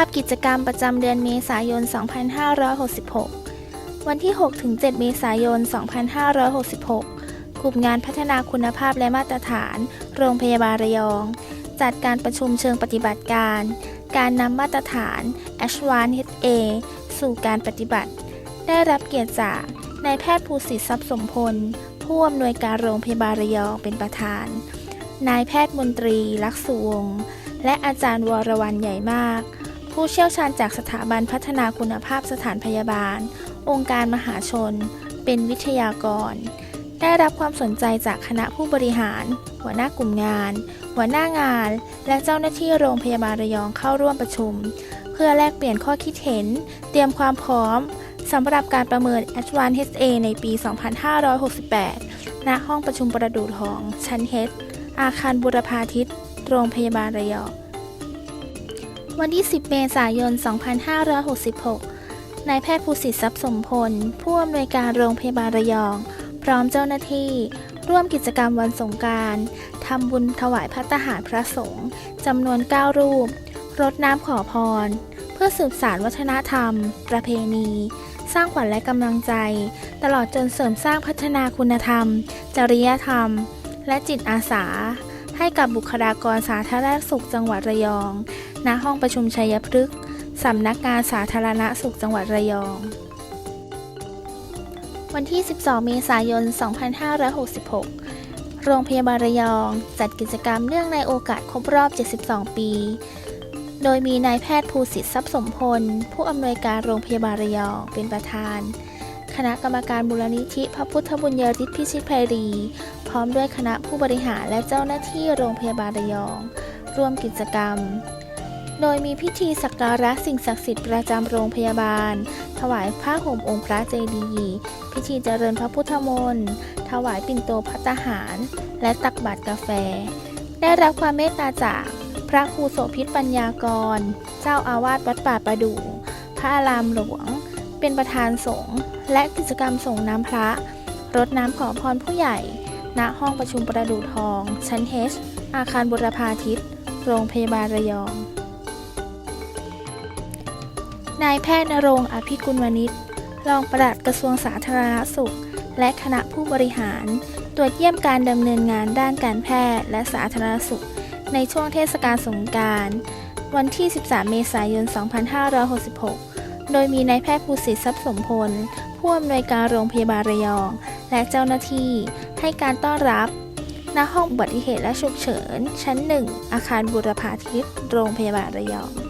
าพกิจกรรมประจำเดือนเมษายน 2566 วันที่ 6-7 เมษายน 2566 กลุ่มงานพัฒนาคุณภาพและมาตรฐาน โรงพยาบาลระยอง จัดการประชุมเชิงปฏิบัติการ การนำมาตรฐาน a s h w a n HA สู่การปฏิบัติ ได้รับเกียรติจากนายแพทย์ภูสิทธิ์ทรัพย์สมพล ผู้อำนวยการโรงพยาบาลระยองเป็นประธาน นายแพทย์มนตรีลักษุวงศ์และอาจารย์วรวรรณใหญ่มาก ผู้เชี่ยวชาญจากสถาบันพัฒนาคุณภาพสถานพยาบาล องค์การมหาชน เป็นวิทยากร ได้รับความสนใจจากคณะผู้บริหาร หัวหน้ากลุ่มงาน หัวหน้างาน และเจ้าหน้าที่โรงพยาบาลระยองเข้าร่วมประชุม เพื่อแลกเปลี่ยนข้อคิดเห็น เตรียมความพร้อมสำหรับการประเมิน a d v a n c e HA ในปี 2568 ณ ห้องประชุมประดูทอง ชั้น H อาคารบุรพาทิต โรงพยาบาลระยอง วันที่ 10 เมษายน 2566 นายแพทย์ภูสิทธิ์ทรัพย์สมพล ผู้อำนวยการโรงพยาบาลระยอง พร้อมเจ้าหน้าที่ ร่วมกิจกรรมวันสงการทำบุญถวายพัตหารพระสงฆ์จำนวน 9 รูป รดน้ำขอพร เพื่อสืบสารวัฒนธรรม ประเพณี สร้างขวัญและกำลังใจ ตลอดจนเสริมสร้างพัฒนาคุณธรรม จริยธรรม และจิตอาสา ให้กับบุคลากรสาธารณสุขจังหวัดระยอง ณ ห้องประชุมชัยพฤกษ์สำนักงานสาธารณสุขจังหวัดระยอง วันที่ 12 เมษายน 2566 โรงพยาบาลระยอง จัดกิจกรรมเนื่องในโอกาสครบรอบ 72 ปี โดยมีนายแพทย์ภูสิทธิ์ทรัพย์สมพล ผู้อำนวยการโรงพยาบาลระยองเป็นประธาน คณะกรรมการบูรณิธิพระพุทธบุญยริศพิชิตไพรี พร้อมด้วยคณะผู้บริหารและเจ้าหน้าที่โรงพยาบาลระยอง ร่วมกิจกรรม โดยมีพิธีสักการะสิ่งศักดิ์สิทธิ์ประจำโรงพยาบาล ถวายผ้าห่มองค์พระเจดีย์พิธีเจริญพระพุทธมนต์ถวายปิ่นโตพัตตาหาร และตักบาตรกาแฟ ได้รับความเมตตาจากพระครูโสภิตปัญญากร เจ้าอาวาสวัดป่าประดู่พระอารามหลวง เป็นประธานสงฆ์และกิจกรรมส่งน้ำพระ รดน้ำขอพรผู้ใหญ่ ณห้องประชุมประดูทอง ชั้น H อาคารบุรพาทิตโรงพยาบาลระยอง นายแพทย์นรงอภิกุลวณิชรองปลัดกระทรวงสาธารณสุข และคณะผู้บริหาร ตรวจเยี่ยมการดำเนินงานด้านการแพทย์และสาธารณสุข ในช่วงเทศกาลสงกรารวันที่ 13 เมษายน 2566 โดยมีนายแพทย์ภูสิทธิ์ทรัพย์สมพล ผู้อำนวยการโรงพยาบาลระยอง และเจ้าหน้าที่ ให้การต้อนรับณห้องอุบัติเหตุและฉุกเฉิน ชั้น 1 อาคารบุรพาทิตโรงพยาบาลระยอง